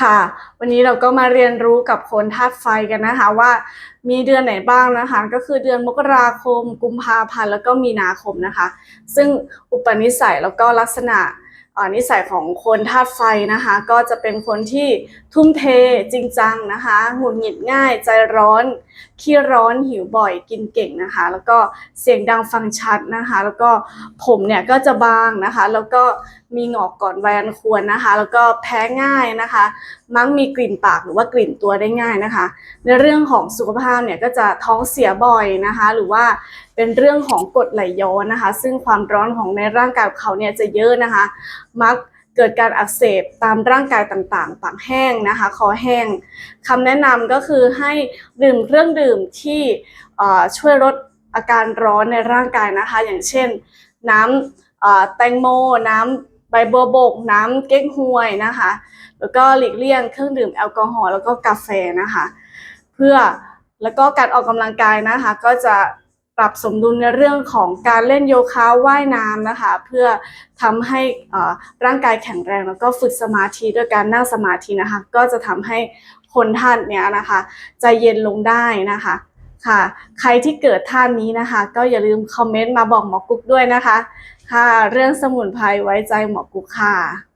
ค่ะ วันนี้เราก็มาเรียนรู้กับคนธาตุไฟกันนะคะว่ามีเดือนไหนบ้างนะคะ ก็คือเดือนมกราคม กุมภาพันธ์แล้วก็มีนาคมนะคะ ซึ่งอุปนิสัยแล้วก็ลักษณะ นิสัยของคนธาตุไฟนะคะ ก็จะเป็นคนที่ทุ่มเทจริงจังนะคะหงุดหงิดง่ายใจร้อนขี้ร้อนหิวบ่อยกินเก่งนะคะ แล้วก็เสียงดังฟังชัดนะคะ แล้วก็ผมเนี่ยก็จะบางนะคะ แล้วก็มีหงอกก่อนวัยอันควรนะคะ แล้วก็แพ้ง่ายนะคะ มักมีกลิ่นปากหรือว่ากลิ่นตัวได้ง่ายนะคะ ในเรื่องของสุขภาพเนี่ยก็จะท้องเสียบ่อยนะคะ หรือว่า เป็นเรื่องของกรดไหลย้อนนะคะ ซึ่งความร้อนของในร่างกายของเขาเนี่ยจะเยอะนะคะ มักเกิดการอักเสบตามร่างกายต่างๆ ปากแห้งนะคะ คอแห้งคำแนะนำก็คือให้ดื่มเครื่องดื่มที่ช่วยลดอาการร้อนในร่างกายนะคะ อย่างเช่น น้ำเอ่อแตงโม น้ำใบบัวบก น้ำเก๊กฮวยนะคะ แล้วก็หลีกเลี่ยงเครื่องดื่มแอลกอฮอล์แล้วก็กาแฟนะคะ เพื่อแล้วก็การออกกำลังกายนะคะ ก็จะ ปรับสมดุลในเรื่องของการเล่นโยคะว่ายน้ำนะคะ เพื่อทำให้อ่อร่างกายแข็งแรงแล้วก็ฝึกสมาธิด้วยการนั่งสมาธินะคะ ก็จะทำให้คนท่านเนี้ยนะคะใจเย็นลงได้นะคะค่ะ ใครที่เกิดท่านนี้นะคะ ก็อย่าลืมคอมเมนต์มาบอกหมอกุ๊กด้วยนะคะ ค่ะ เรื่องสมุนไพรไว้ใจหมอกุ๊กค่ะ